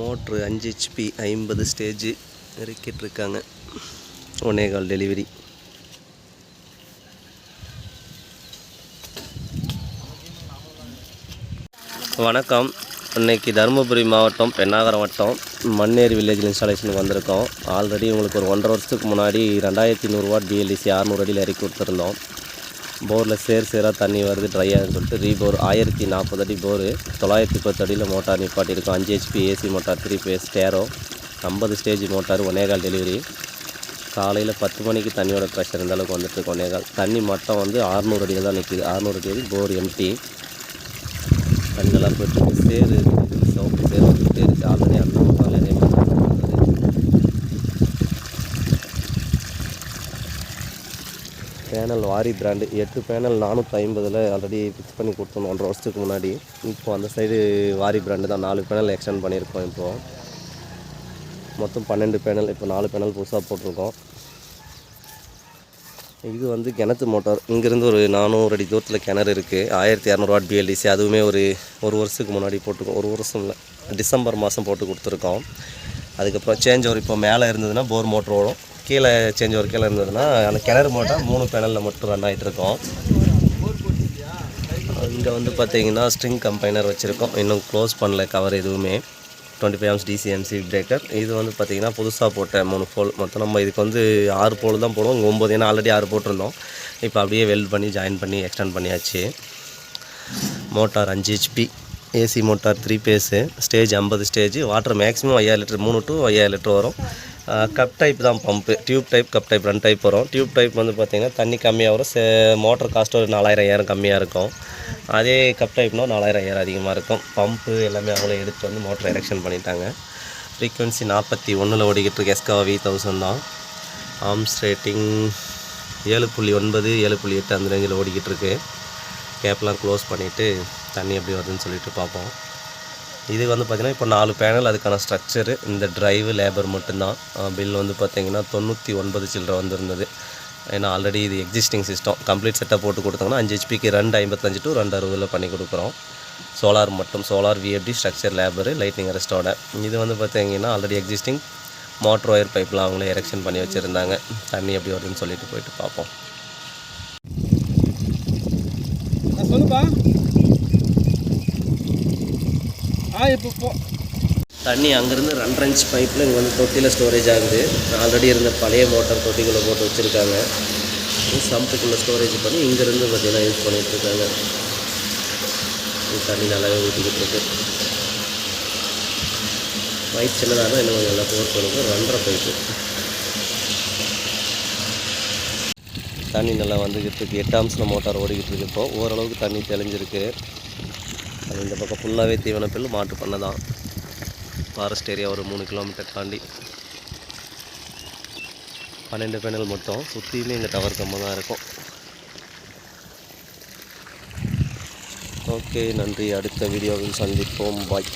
Motor அஞ்சு HP ஐம்பது stage இறக்கிட்டு இருக்காங்க ஒன்னே கால் டெலிவரி. வணக்கம். இன்னைக்கு தருமபுரி மாவட்டம் பெண்ணாகரம் வட்டம் மண்ணேரி வில்லேஜில் இன்ஸ்டாலேஷனுக்கு வந்திருக்கோம். ஆல்ரெடி உங்களுக்கு ஒரு ஒன்றரை வருஷத்துக்கு முன்னாடி ரெண்டாயிரத்தி நூறுரூவா டிஎல்டிசி அறநூறு அடியில் இறக்கி கொடுத்துருந்தோம். போரில் சேர் சேராக தண்ணி வருது ட்ரை ஆகுதுன்னு சொல்லிட்டு ரீபோர். ஆயிரத்தி நாற்பது அடி போரு. தொள்ளாயிரத்தி பத்து அடியில் மோட்டார் நிப்பாட்டியிருக்கோம். அஞ்சு HP AC motor three phase ஸ்டேரோ ஐம்பது ஸ்டேஜ் மோட்டார் ஒன்னேகால் டெலிவரி காலையில் பத்து மணிக்கு தண்ணியோட ப்ரெஷர் இந்த அளவுக்கு வந்துட்டு ஒன்னேகால் தண்ணி மட்டம் வந்து அறுநூறு அடியில் தான் நிற்கிது அறுநூறு அடி போர் எம்டி தண்ணி நல்லா போயிட்டு சேரு இருக்குது சோப்பு சேரு வந்துட்டே இருக்குது ஆல்ரெடி அந்த மோட்டார் நிறைய பேனல் வாரி பிராண்டு எட்டு பேனல் நானூற்றி ஐம்பதில் ஆல்ரெடி ஃபிக்ஸ் பண்ணி கொடுத்தோம் ஒன்றரை வருஷத்துக்கு முன்னாடி. இப்போ அந்த சைடு வாரி பிராண்டு தான். நாலு பேனல் எக்ஸ்டெண்ட் பண்ணியிருக்கோம் இப்போது மொத்தம் பன்னெண்டு பேனல் இப்போ நாலு பேனல் புதுசாக போட்டிருக்கோம். இது வந்து கிணத்து மோட்டார். இங்கேருந்து ஒரு நானூறு அடி தூரத்தில் கிணறு இருக்குது ஆயிரத்தி இரநூறுவாட் பிஎல்டிசி அதுவுமே ஒரு ஒரு வருஷத்துக்கு முன்னாடி போட்டிருக்கோம். ஒரு வருஷம் இல்லை டிசம்பர் மாதம் போட்டு கொடுத்துருக்கோம். அதுக்கப்புறம் சேஞ்ச் ஒரு இப்போ மேலே இருந்ததுன்னா போர் மோட்டர் ஓடும். கீழே சேஞ்ச் ஒரு கீழே இருந்ததுன்னா அந்த கிணறு மட்டும் மூணு பேனலில் மட்டும் ரன் ஆகிட்டு இருக்கோம். இங்கே வந்து பார்த்தீங்கன்னா ஸ்ட்ரிங் கம்பைனர் வச்சுருக்கோம். இன்னும் க்ளோஸ் பண்ணல கவர் எதுவுமே. Twenty five amps DCMC breaker இது வந்து பார்த்திங்கன்னா புதுசாக போட்ட மூணு போல் மொத்தம் நம்ம இதுக்கு வந்து ஆறு போல் தான் போடுவோம். இங்கே ஒம்பது ஏன்னா ஆல்ரெடி ஆறு போட்டிருந்தோம். இப்போ அப்படியே வெல்ட் பண்ணி ஜாயின் பண்ணி எக்ஸ்டெண்ட் பண்ணியாச்சு. மோட்டார் அஞ்சு HP AC motor three phase stage ஐம்பது ஸ்டேஜ் வாட்டர் மேக்ஸிமம் ஐயாயிரம் லிட்டர் மூணு டு ஐயாயிரம் லிட்டர் வரும். கப் டைப் தான் pump tube type cup type ரெண்டு டைப் வரும். டியூப் டைப் வந்து பார்த்திங்கன்னா தண்ணி கம்மியாக வரும். சே மோட்டர் காஸ்ட் ஒரு நாலாயிரம் ஐயாயிரம் கம்மியாக இருக்கும். அதே கப் டைப்னா நாலாயிரம் ஐயாயிரம் அதிகமாக இருக்கும். பம்பு எல்லாமே அவங்களே எடுத்து வந்து மோட்டர் எரெக்ஷன் பண்ணிட்டாங்க. ஃப்ரீக்வன்சி நாற்பத்தி ஒன்றில் ஓடிக்கிட்டு இருக்கு. எஸ்கா வி தௌசண்ட் தான். ஆர்ம்ஸ் ரேட்டிங் ஏழு புள்ளி ஒன்பது ஏழு புள்ளி எட்டு அந்த ரேஞ்சில் ஓடிக்கிட்டு இருக்கு. கேப்லாம் க்ளோஸ் பண்ணிவிட்டு தண்ணி எப்படி வருதுன்னு சொல்லிட்டு பார்ப்போம். இது வந்து பார்த்திங்கன்னா இப்போ நாலு பேனல் அதுக்கான ஸ்ட்ரக்சரு இந்த ட்ரைவு லேபர் மட்டும்தான். பில் வந்து பார்த்திங்கன்னா தொண்ணூற்றி ஒன்பது சில்லரை வந்திருந்தது. ஏன்னா ஆல்ரெடி இது எக்ஸிஸ்டிங் சிஸ்டம் கம்ப்ளீட் செட்டப் போட்டு கொடுத்தாங்கன்னா அஞ்சு ஹெச்பிக்கு ரெண்டு ஐம்பத்தஞ்சு டு ரெண்டு அறுபதில் பண்ணி கொடுக்குறோம். சோலார் மட்டும் solar VFD structure labour lightning அரெஸ்டோட இது வந்து பார்த்திங்கன்னா ஆல்ரெடி எக்ஸிஸ்டிங் மோட்டர் ஒயர் பைப்லாம் அவங்களே எரெக்ஷன் பண்ணி வச்சுருந்தாங்க. தண்ணி எப்படி வருதுன்னு சொல்லிட்டு போயிட்டு பார்ப்போம். சொல்லுப்பா. இப்போ போ தண்ணி அங்கேருந்து ரெண்டரை இன்ச் பைப்பில் இங்கே வந்து தொட்டியில் ஸ்டோரேஜ் ஆகுது. ஆல்ரெடி இருந்த பழைய மோட்டார் தொட்டிக்குள்ளே போட்டு வச்சுருக்காங்க. சம்புக்குள்ளே ஸ்டோரேஜ் பண்ணி இங்கேருந்து பார்த்திங்கன்னா யூஸ் பண்ணிகிட்ருக்காங்க இருக்காங்க. தண்ணி நல்லாவே ஊற்றிக்கிட்டு இருக்கு. பைப் சின்னதாக தான் இன்னும் கொஞ்சம் நல்லா போர் பண்ணுங்க ரெண்டரை பைப்பு தண்ணி நல்லா வந்துக்கிட்டு இருக்கு. எட்டாம்சில் மோட்டார் ஓடிக்கிட்டு இருக்கு இப்போது ஓரளவுக்கு தண்ணி தெளிஞ்சிருக்கு. அது இந்த பக்கம் ஃபுல்லாகவே தீவனப்பில் மாட்டு பண்ணை தான். ஃபாரஸ்ட் ஏரியா ஒரு மூணு கிலோமீட்டர் தாண்டி. பன்னெண்டு பேனல் மட்டும். சுற்றியுமே இங்கே டவர் கம்மாக தான் இருக்கும். ஓகே நன்றி. அடுத்த வீடியோவில் சந்திப்போம். பாய்